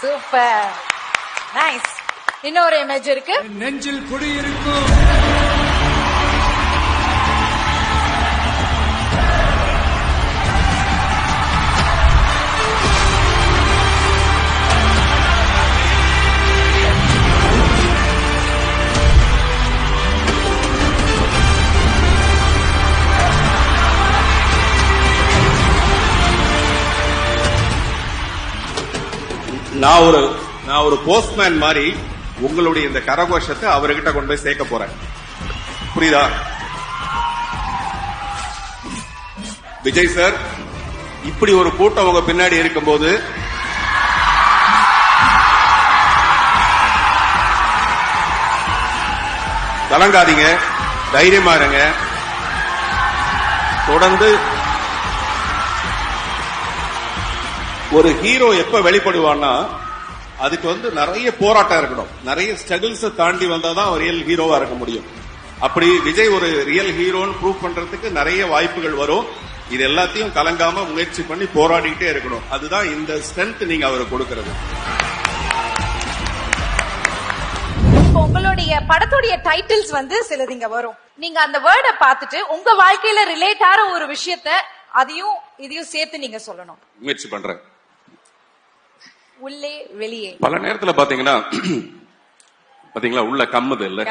Super nice இன்னொரு image இருக்கு. நெஞ்சில் குடியிருக்கும். நான் ஒரு நான் ஒரு போஸ்ட்மேன் மாதிரி உங்களுடைய இந்த கரகோஷத்தை அவர்கிட்ட கொண்டு போய் சேர்க்க போறேன். புரியுதா? விஜய் சார் இப்படி ஒரு கூட்டம் உங்க பின்னாடி இருக்கும்போது கலங்காதீங்க தைரியமா இருங்க. தொடர்ந்து ஒரு ஹீரோ எப்ப வெளிப்படுவான்னா அதுக்கு வந்து நிறைய போராட்டம் இருக்கணும். நிறைய ஸ்ட்ரகிள்ஸ் தாண்டி வந்தாதான் அவர் ரியல் ஹீரோவா இருக்க முடியும். அப்படி விஜய் ஒரு ரியல் ஹீரோன்னு ப்ரூவ் பண்றதுக்கு நிறைய வாய்ப்புகள் வரும். இது எல்லாத்தையும் கலங்காம முயற்சி பண்ணி போராடிக்கிட்டே இருக்கணும். அதுதான் இந்த ஸ்ட்ரென்த் நீங்க அவருக்கு கொடுக்கறது. உங்களுடைய படத்துடைய டைட்டில்ஸ் வந்து சிலது இங்க வரும். நீங்க அந்த வேர்டை பார்த்துட்டு உங்க வாழ்க்கையில ரிலேட் ஆற ஒரு விஷயத்த அதையும் இதையும் சேர்த்து நீங்க சொல்லணும். முயற்சி பண்றேன். உள்ளே வெளியே. பல நேரத்துல பாத்தீங்கன்னா பாத்தீங்களா உள்ள கம்முது இல்ல?